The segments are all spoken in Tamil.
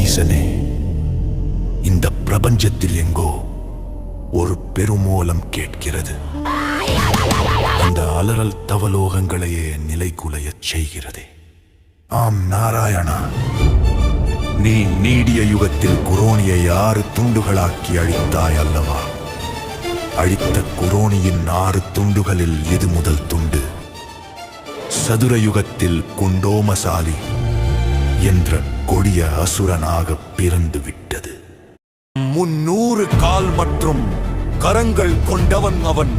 ஈசனே இந்த பிரபஞ்சத்தில் எங்கோ ஒரு பெருமூலம் கேட்கிறது. அந்த அலறல் தவலோகங்களையே நிலைகுலையச் செய்கிறதே. ஆம் நாராயணா நீ நீடிய யுகத்தில் குரோனியை ஆறு துண்டுகளாக்கி அழித்தாய் அல்லவா? அழித்த குரோனியின் ஆறு துண்டுகளில் இது முதல் துண்டு. சதுர யுகத்தில் குண்டோமசாலி என்ற கொடிய அசுரனாக பிறந்து விட்டது முன்னூறு கால் மற்றும் கரங்கள் கொண்டவன் அவன்.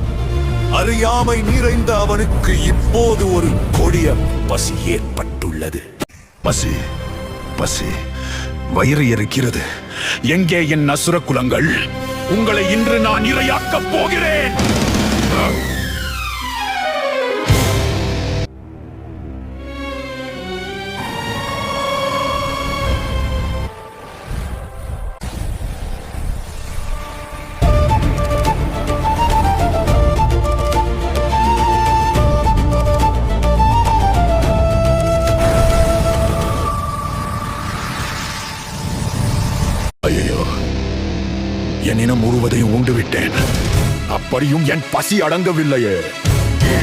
அறியாமை நிறைந்த அவனுக்கு இப்போது ஒரு கொடிய பசி ஏற்பட்டுள்ளது. பசி பசி வயிறு எரிக்கிறது. எங்கே என் அசுர குலங்கள் உங்களை இன்று நான் இரையாக்கப் போகிறேன். ஐயோ என் இனம் முழுவதையும் உண்டு விட்டேன் அப்படியும் என் பசி அடங்கவில்லையே.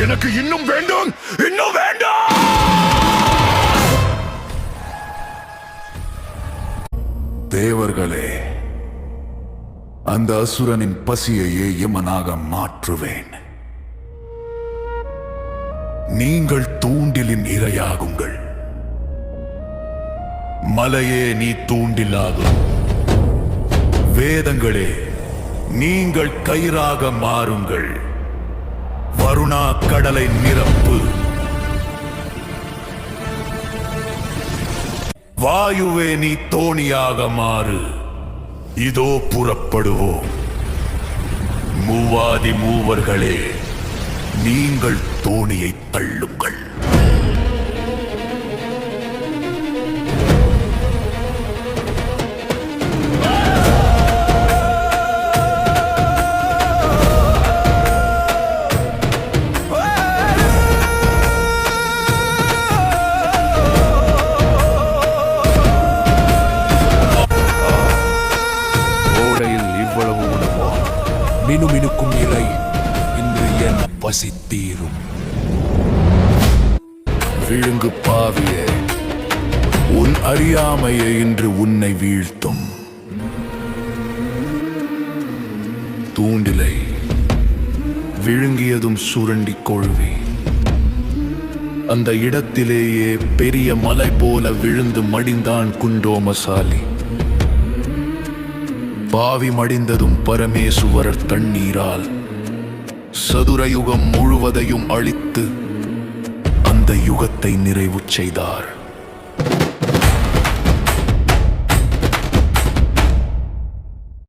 எனக்கு இன்னும் வேண்டும். இன்னும் வேண்டும். தேவர்களே அந்த அசுரனின் பசியையே யமனாக மாற்றுவேன். நீங்கள் தூண்டிலின் இரையாகுங்கள். மலையே நீ தூண்டிலாகும் வேதங்களே நீங்கள் கயிறாக மாறுங்கள். வருணா கடலை நிரப்பு. வாயுவே நீ தோணியாக மாறு. இதோ புறப்படுவோம். மூவாதி மூவர்களே நீங்கள் தோணியை தள்ளுங்கள். மினுமினுக்கும் நிலை இன்று என் பசி தீரும். விழுங்கு பாவியே உன் அறியாமையே இன்று உன்னை வீழ்த்தும். தூண்டிலை விழுங்கியதும் சுரண்டி கொழுவி. அந்த இடத்திலேயே பெரிய மலை போல விழுந்து மடிந்தான் குண்டோமசாலி. பாவி மடிந்ததும் பரமேசுவரர் தண்ணீரால். சதுர யுகம் முழுவதையும் அழித்து அந்த யுகத்தை நிறைவு செய்தார்.